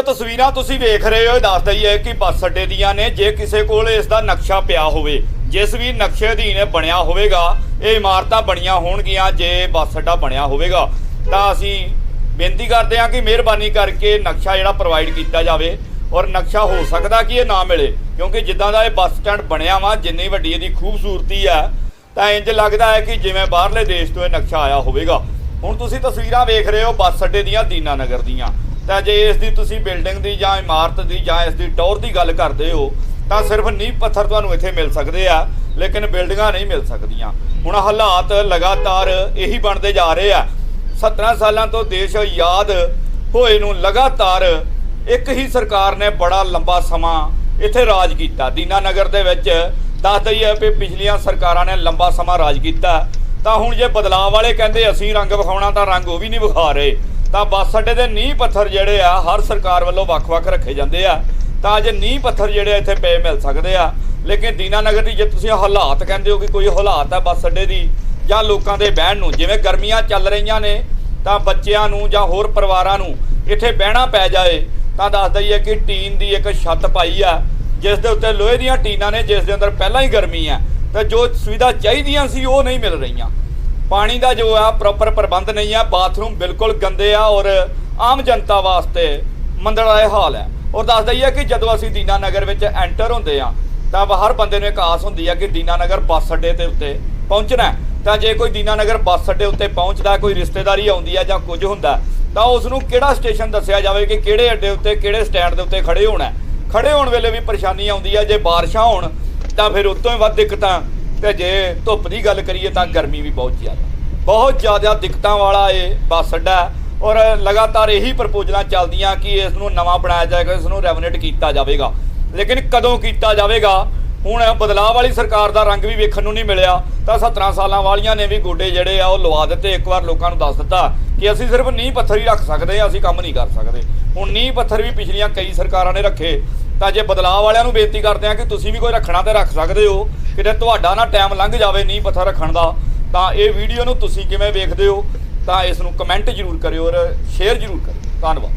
ਇਹ ਤਸਵੀਰਾਂ ਤੁਸੀਂ ਵੇਖ ਰਹੇ ਹੋ, ਇਹ ਦੱਸਦਾ ਹੀ ਹੈ ਕਿ ਬੱਸ ਅੱਡੇ ਦੀਆਂ ਨੇ, ਜੇ ਕਿਸੇ ਕੋਲ ਇਸ ਦਾ ਨਕਸ਼ਾ ਪਿਆ ਹੋਵੇ, ਜਿਸ ਵੀ ਨਕਸ਼ੇ ਅਧੀਨ ਬਣਿਆ ਹੋਵੇਗਾ, ਇਹ ਇਮਾਰਤਾਂ ਬਣੀਆਂ ਹੋਣਗੀਆਂ ਜੇ ਬੱਸ ਅੱਡਾ ਬਣਿਆ ਹੋਵੇਗਾ। ਤਾਂ ਅਸੀਂ ਬੇਨਤੀ ਕਰਦੇ ਹਾਂ ਕਿ ਮਿਹਰਬਾਨੀ ਕਰਕੇ ਨਕਸ਼ਾ ਜਿਹੜਾ ਪ੍ਰੋਵਾਈਡ ਕੀਤਾ ਜਾਵੇ ਔਰ ਨਕਸ਼ਾ ਹੋ ਸਕਦਾ ਕਿ ਇਹ ਨਾ ਮਿਲੇ, ਕਿਉਂਕਿ ਜਿੱਦਾਂ ਦਾ ਇਹ ਬੱਸ ਸਟੈਂਡ ਬਣਿਆ ਵਾ, ਜਿੰਨੀ ਵੱਡੀ ਇਹਦੀ ਖੂਬਸੂਰਤੀ ਹੈ, ਤਾਂ ਇੰਜ ਲੱਗਦਾ ਹੈ ਕਿ ਜਿਵੇਂ ਬਾਹਰਲੇ ਦੇਸ਼ ਤੋਂ ਇਹ ਨਕਸ਼ਾ ਆਇਆ ਹੋਵੇਗਾ। ਹੁਣ ਤੁਸੀਂ ਤਸਵੀਰਾਂ ਵੇਖ ਰਹੇ ਹੋ ਬੱਸ ਅੱਡੇ ਦੀਆਂ ਦੀਨਾਨਗਰ ਦੀਆਂ। ਤਾਂ ਜੇ ਇਸ ਦੀ ਤੁਸੀਂ ਬਿਲਡਿੰਗ ਦੀ ਜਾਂ ਇਮਾਰਤ ਦੀ ਜਾਂ ਇਸ ਦੀ ਟੌਰ ਦੀ ਗੱਲ ਕਰਦੇ ਹੋ, ਤਾਂ ਸਿਰਫ ਨੀਂਹ ਪੱਥਰ ਤੁਹਾਨੂੰ ਇੱਥੇ ਮਿਲ ਸਕਦੇ ਆ, ਲੇਕਿਨ ਬਿਲਡਿੰਗਾਂ ਨਹੀਂ ਮਿਲ ਸਕਦੀਆਂ। ਹੁਣ ਹਾਲਾਤ ਲਗਾਤਾਰ ਇਹੀ ਬਣਦੇ ਜਾ ਰਹੇ ਆ। 17 ਸਾਲਾਂ ਤੋਂ ਦੇਸ਼ ਆਜ਼ਾਦ ਹੋਏ ਨੂੰ ਲਗਾਤਾਰ ਇੱਕ ਹੀ ਸਰਕਾਰ ਨੇ ਬੜਾ ਲੰਬਾ ਸਮਾਂ ਇੱਥੇ ਰਾਜ ਕੀਤਾ। ਦੀਨਾ ਨਗਰ ਦੇ ਵਿੱਚ ਦੱਸਦਾ ਹੀ ਹੈ ਵੀ ਪਿਛਲੀਆਂ ਸਰਕਾਰਾਂ ਨੇ ਲੰਬਾ ਸਮਾਂ ਰਾਜ ਕੀਤਾ। ਤਾਂ ਹੁਣ ਜੇ ਬਦਲਾਅ ਵਾਲੇ ਕਹਿੰਦੇ ਅਸੀਂ ਰੰਗ ਵਿਖਾਉਣਾ, ਤਾਂ ਰੰਗ ਉਹ ਵੀ ਨਹੀਂ ਵਿਖਾ ਰਹੇ। ਤਾਂ ਬੱਸ ਅੱਡੇ ਦੇ ਨੀਂਹ ਪੱਥਰ ਜਿਹੜੇ ਆ, ਹਰ ਸਰਕਾਰ ਵੱਲੋਂ ਵੱਖ-ਵੱਖ ਰੱਖੇ ਜਾਂਦੇ ਆ। ਤਾਂ ਅੱਜ ਨੀਂਹ ਪੱਥਰ ਜਿਹੜੇ ਇੱਥੇ ਪਏ ਮਿਲ ਸਕਦੇ ਆ। ਲੇਕਿਨ ਦੀਨਾਨਗਰ ਦੀ ਜੇ ਤੁਸੀਂ ਹਾਲਾਤ ਕਹਿੰਦੇ ਹੋ ਕਿ ਕੋਈ ਹਾਲਾਤ ਆ ਬੱਸ ਅੱਡੇ ਦੀ, ਜਾਂ ਲੋਕਾਂ ਦੇ ਬਹਿਣ ਨੂੰ, ਜਿਵੇਂ ਗਰਮੀਆਂ ਚੱਲ ਰਹੀਆਂ ਨੇ, ਤਾਂ ਬੱਚਿਆਂ ਨੂੰ ਜਾਂ ਹੋਰ ਪਰਿਵਾਰਾਂ ਨੂੰ ਇੱਥੇ ਬਹਿਣਾ ਪੈ ਜਾਏ, ਤਾਂ ਦੱਸਦਾ ਹੀ ਹੈ ਕਿ ਟੀਨ ਦੀ ਇੱਕ ਛੱਤ ਪਾਈ ਆ, ਜਿਸ ਦੇ ਉੱਤੇ ਲੋਹੇ ਦੀਆਂ ਟੀਨਾਂ ਨੇ, ਜਿਸ ਦੇ ਅੰਦਰ ਪਹਿਲਾਂ ਹੀ ਗਰਮੀ ਆ, ਤਾਂ ਜੋ ਸੁਵਿਧਾ ਚਾਹੀਦੀਆਂ ਸੀ, ਉਹ ਨਹੀਂ ਮਿਲ ਰਹੀਆਂ। ਪਾਣੀ ਦਾ ਜੋ ਆ ਪ੍ਰੋਪਰ ਪ੍ਰਬੰਧ ਨਹੀਂ ਆ ਬਾਥਰੂਮ ਬਿਲਕੁਲ ਗੰਦੇ ਆ ਔਰ ਆਮ ਜਨਤਾ ਵਾਸਤੇ ਮੰਦੜਾ ਇਹ ਹਾਲ ਹੈ ਔਰ ਦੱਸ ਹੀ ਕਿ ਜਦੋਂ ਅਸੀਂ ਦੀਨਾ ਨਗਰ ਵਿੱਚ ਐਂਟਰ ਹੁੰਦੇ ਆ, ਤਾਂ ਹਰ ਬੰਦੇ ਨੂੰ ਇੱਕ ਆਸ ਹੁੰਦੀ ਆ ਕਿ ਦੀਨਾ ਨਗਰ ਬੱਸ ਅੱਡੇ ਦੇ ਉੱਤੇ ਪਹੁੰਚਣਾ ਤਾਂ ਜੇ ਕੋਈ ਦੀਨਾ ਨਗਰ ਬੱਸ ਅੱਡੇ ਉੱਤੇ ਪਹੁੰਚਦਾ, ਕੋਈ ਰਿਸ਼ਤੇਦਾਰੀ ਆਉਂਦੀ ਆ ਜਾਂ ਕੁਝ ਹੁੰਦਾ, ਤਾਂ ਉਸ ਨੂੰ ਕਿਹੜਾ ਸਟੇਸ਼ਨ ਦੱਸਿਆ ਜਾਵੇ ਕਿ ਕਿਹੜੇ ਅੱਡੇ ਉੱਤੇ, ਕਿਹੜੇ ਸਟੈਂਡ ਦੇ ਉੱਤੇ ਖੜੇ ਹੋਣਾ ਹੈ। ਖੜੇ ਹੋਣ ਵੇਲੇ ਵੀ ਪਰੇਸ਼ਾਨੀ ਆਉਂਦੀ ਆ, ਜੇ ਬਾਰਿਸ਼ਾਂ ਹੋਣ, ਤਾਂ ਫਿਰ ਉਤੋਂ ਹੀ ਵੱਧ ਦਿੱਕਤਾਂ ਤੇ ਜੇ ਧੁੱਪ ਦੀ ਗੱਲ ਕਰੀਏ ਤਾਂ ਗਰਮੀ ਵੀ ਬਹੁਤ ਜ਼ਿਆਦਾ। ਬਹੁਤ ਜ਼ਿਆਦਾ ਦਿੱਕਤਾਂ ਵਾਲਾ ਇਹ ਬੱਸ ਅੱਡਾ ਔਰ ਲਗਾਤਾਰ ਇਹੀ ਪ੍ਰਪੋਜ਼ਲਾਂ ਚੱਲਦੀਆਂ ਕਿ ਇਸ ਨੂੰ ਨਵਾਂ ਬਣਾਇਆ ਜਾਏਗਾ, ਇਸ ਨੂੰ ਰੈਵਨੇਟ ਕੀਤਾ ਜਾਵੇਗਾ। ਲੇਕਿਨ ਕਦੋਂ ਕੀਤਾ ਜਾਵੇਗਾ? ਹੁਣ ਬਦਲਾਅ ਵਾਲੀ ਸਰਕਾਰ ਦਾ ਰੰਗ ਵੀ ਵੇਖਣ ਨੂੰ ਨਹੀਂ ਮਿਲਿਆ। ਤਾਂ 17 ਸਾਲਾਂ ਵਾਲੀਆਂ ਨੇ ਵੀ ਗੋਡੇ ਜਿਹੜੇ ਆ, ਉਹ ਲਵਾ ਦਿੱਤੇ। ਇੱਕ ਵਾਰ ਲੋਕਾਂ ਨੂੰ ਦੱਸ ਦਿੱਤਾ ਕਿ ਅਸੀਂ ਸਿਰਫ ਨੀਂਹ ਪੱਥਰ ਹੀ ਰੱਖ ਸਕਦੇ ਹਾਂ, ਅਸੀਂ ਕੰਮ ਨਹੀਂ ਕਰ ਸਕਦੇ। ਹੁਣ ਨੀਂਹ ਪੱਥਰ ਵੀ ਪਿਛਲੀਆਂ ਕਈ ਸਰਕਾਰਾਂ ਨੇ ਰੱਖੇ। ਤਾਂ ਜੇ ਬਦਲਾਅ ਵਾਲਿਆਂ ਨੂੰ ਬੇਨਤੀ ਕਰਦੇ ਆ ਕਿ ਤੁਸੀਂ ਵੀ ਕੋਈ ਰੱਖਣਾ ਤੇ ਰੱਖ ਸਕਦੇ ਹੋ। ਕਿਤੇ ਤੁਹਾਡਾ ਨਾ ਟਾਈਮ ਲੰਘ ਜਾਵੇ ਨੀਂਹ ਪੱਥਰ ਰੱਖਣ ਦਾ, ਤਾਂ ਇਹ ਵੀਡੀਓ ਨੂੰ ਤੁਸੀਂ ਕਿਵੇਂ ਵੇਖਦੇ ਹੋ, ਤਾਂ ਇਸ ਨੂੰ ਕਮੈਂਟ ਜ਼ਰੂਰ ਕਰਿਓ ਔਰ ਸ਼ੇਅਰ ਜ਼ਰੂਰ ਕਰਿਓ। ਧੰਨਵਾਦ।